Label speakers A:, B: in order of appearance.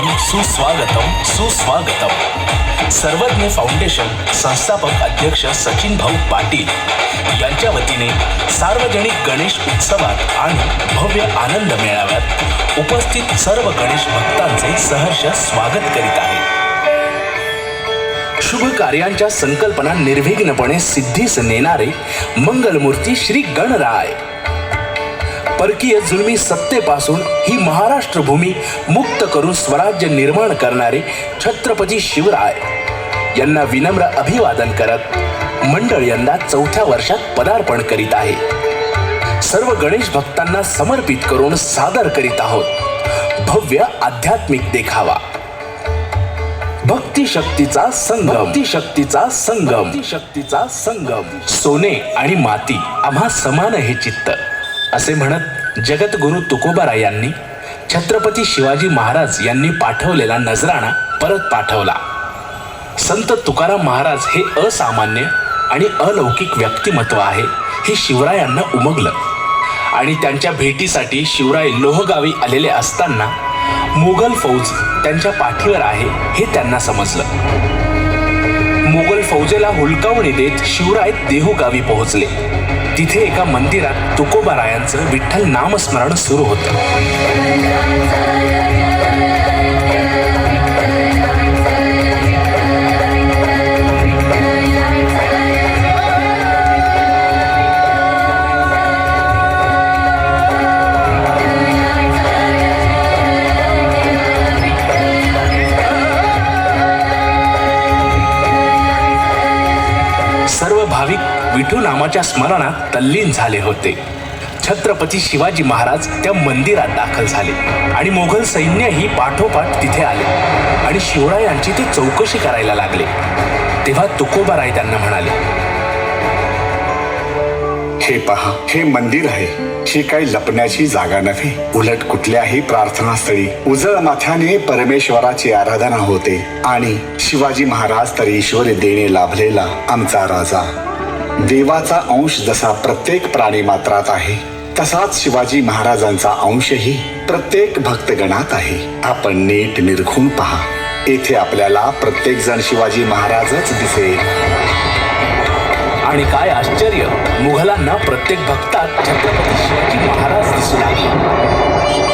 A: सुस्वागतम सुस्वागतम सुस्वागतम. सर्वज्ञ फाउंडेशन संस्थापक अध्यक्ष सचिन भाऊ पाटील यांच्या वतीने सार्वजनिक गणेश उत्सवात आणि भव्य आनंद मेळाव्यात उपस्थित सर्व गणेश भक्तांचे सहर्ष स्वागत करीत आहे. शुभ कार्यांच्या संकल्पना निर्विघ्नपणे सिद्धीस नेणारे मंगलमूर्ती श्री गणराय. परकीय जुलमी सत्तेपासून ही महाराष्ट्र भूमी मुक्त करून स्वराज्य निर्माण करणारे छत्रपती शिवराय यांना विनम्र अभिवादन करत मंडळ यंदा चौथ्या वर्षात पदार्पण करीत आहे. सर्व गणेश भक्तांना समर्पित करून सादर करीत आहोत. भव्य आध्यात्मिक देखावा. भक्ती शक्तीचा संगम. भक्ती शक्तीचा संगम. भक्ती शक्तीचा संगम. सोने आणि माती आम्हा समान हे चित्त. असे म्हणत जगतगुरु तुकोबारा यांनी छत्रपती शिवाजी महाराज यांनी पाठवलेला नजराणा परत पाठवला. संत तुकाराम महाराज हे असामान्य आणि अलौकिक व्यक्तिमत्व आहे हे शिवरायांना उमगलं. आणि त्यांच्या भेटीसाठी शिवराय लोहगावी आलेले असताना मुघल फौज त्यांच्या पाठीवर आहे हे त्यांना समजलं. मुघल फौजेला हुलकावणी देत शिवराय देहूगावी पोहोचले. तिथे एका मंदिरात तुकोबारायांचं विठ्ठल नामस्मरण सुरू होतं. सर्व भाविक विठू नामाच्या स्मरणात तल्लीन झाले होते. छत्रपती शिवाजी महाराज त्या मंदिरात दाखल झाले आणि मोगल सैन्यही पाठोपाठ तिथे आले आणि शिवरायांची ते चौकशी करायला लागले. तेव्हा तुकोबाराय त्यांना म्हणाले
B: हे पहा हे मंदिर आहे. ही काही लपण्याची जागा नव्हे. उलट कुठल्याही प्रार्थनास्थळी उजळ माथ्याने परमेश्वराची आराधना होते आणि शिवाजी महाराज तर ईश्वरी देणे लाभलेला आमचा राजा. देवाचा अंश जसा प्रत्येक प्राणी मात्रात आहे तसाच शिवाजी महाराजांचा अंशही प्रत्येक भक्तगणात आहे. आपण नीट निरखून पहा. येथे आपल्याला प्रत्येक जण शिवाजी महाराजच दिसेल.
A: आणि काय आश्चर्य मुघलांना प्रत्येक भक्तात छत्रपती शिवाजी महाराज दिसू लागले.